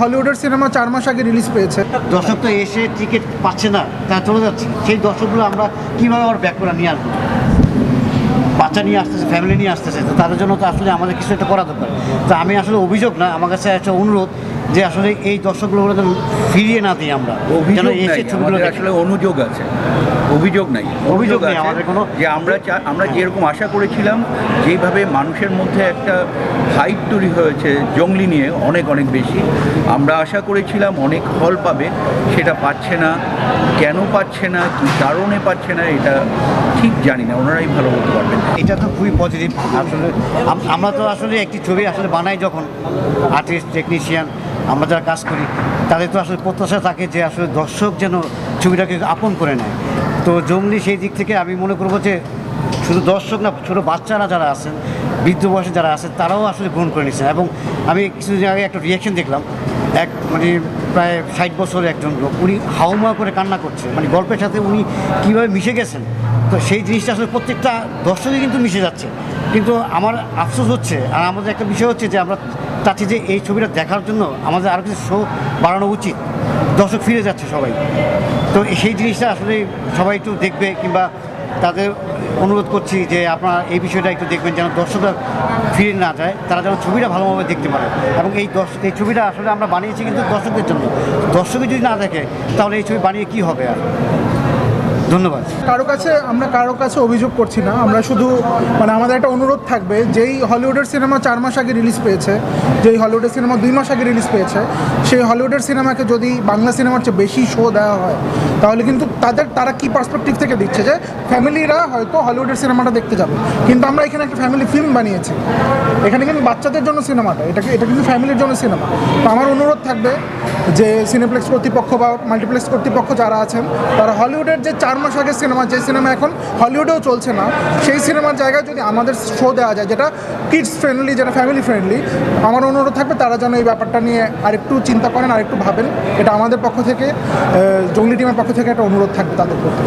হলিউডের সিনেমা চার মাস আগে রিলিজ পেয়েছে। দর্শক তো এসে টিকিট পাচ্ছে না তা চলে যাচ্ছে। সেই দর্শকগুলো আমরা কীভাবে আবার ব্যাক করে নিয়ে আসব? বাচ্চা নিয়ে আসতেছে ফ্যামিলি নিয়ে আসতেছে তাদের জন্য তো আসলে আমাদের কিছু একটা করা দরকার। তো আমি আসলে অভিযোগ না, আমার কাছে একটা অনুরোধ যে আসলে এই দর্শকগুলো ফিরিয়ে না দিই আমরা। যেন এসে ছবিগুলো আসলে অনুযোগ আছে। অভিযোগ নাই অভিযোগ নেই আমাদের কোনো- যে আমরা আমরা যেরকম আশা করেছিলাম যেভাবে মানুষের মধ্যে একটা হাইট তৈরি হয়েছে জঙ্গলি নিয়ে অনেক অনেক বেশি আমরা আশা করেছিলাম অনেক হল পাবে সেটা পাচ্ছে না কেন পাচ্ছে না কী কারণে পাচ্ছে না এটা ঠিক জানি না ওনারাই ভালো বলতে পারবেন। এটা তো খুবই পজিটিভ আসলে আমরা তো আসলে একটি ছবি আসলে বানাই যখন আর্টিস্ট টেকনিশিয়ান আমরা যারা কাজ করি, তাদের তো আসলে প্রত্যাশা থাকে যে আসলে দর্শক যেন ছবিটাকে আপন করে নেয়। তো জঙ্গলি সেই দিক থেকে আমি মনে করব যে শুধু দর্শক না, ছোটো বাচ্চারা যারা আছেন, বৃদ্ধ বয়সে যারা আছেন, তারাও আসলে গ্রহণ করে নিচ্ছেন এবং আমি কিছুদিন আগে একটা রিয়াকশন দেখলাম এক মানে প্রায় ষাট বছরের একজন লোক। উনি হাউমা করে কান্না করছে। মানে গল্পের সাথে উনি কীভাবে মিশে গেছেন। তো সেই জিনিসটা আসলে প্রত্যেকটা দর্শকই কিন্তু মিশে যাচ্ছে। কিন্তু আমার আফসোস হচ্ছে আর আমাদের একটা বিষয় হচ্ছে যে আমরা চাচ্ছি যে এই ছবিটা দেখার জন্য আমাদের আরও কিছু শো বাড়ানো উচিত। দর্শক ফিরে যাচ্ছে সবাই। তো সেই জিনিসটা আসলে সবাই একটু দেখবে কিংবা তাদের অনুরোধ করছি যে আপনারা এই বিষয়টা একটু দেখবেন যেন দর্শকরা ফিরে না যায়, তারা যেন ছবিটা ভালোভাবে দেখতে পারে। এবং এই দর্শক এই ছবিটা আসলে আমরা বানিয়েছি কিন্তু দর্শকদের জন্য। দর্শকই যদি না দেখে, তাহলে এই ছবি বানিয়ে কি হবে আর? ধন্যবাদ। কারও কাছে, আমরা কারও কাছে অভিযোগ করছি না। আমরা শুধু মানে আমাদের একটা অনুরোধ থাকবে, যেই হলিউডের সিনেমা চার মাস আগে রিলিজ পেয়েছে, যেই হলিউডের সিনেমা দুই মাস আগে রিলিজ পেয়েছে, সেই হলিউডের সিনেমাকে যদি বাংলা সিনেমার চেয়ে বেশি শো দেওয়া হয়, তাহলে কিন্তু তাদের, তারা কি পার্সপেক্টিভ থেকে দিচ্ছে যে ফ্যামিলিরা হয়তো হলিউডের সিনেমাটা দেখতে যাবে। কিন্তু আমরা এখানে একটা ফ্যামিলি ফিল্ম বানিয়েছি। এখানে কিন্তু বাচ্চাদের জন্য সিনেমাটা, এটা এটা কিন্তু ফ্যামিলির জন্য সিনেমা। তো আমার অনুরোধ থাকবে যে সিনেপ্লেক্স কর্তৃপক্ষ বা মাল্টিপ্লেক্স কর্তৃপক্ষ যারা আছেন, তারা হলিউডের যে চার মাস আগের সিনেমা, যে সিনেমা এখন হলিউডেও চলছে না, সেই সিনেমার জায়গায় যদি আমাদের শো দেওয়া যায়, যেটা কিডস ফ্রেন্ডলি যেটা ফ্যামিলি ফ্রেন্ডলি আমার অনুরোধ থাকবে তারা যেন এই ব্যাপারটা নিয়ে আরেকটু চিন্তা করেন, আরেকটু ভাবেন। এটা আমাদের পক্ষ থেকে জঙ্গলি টিমের পক্ষ থেকে একটা অনুরোধ থাকবে তাদের প্রতি।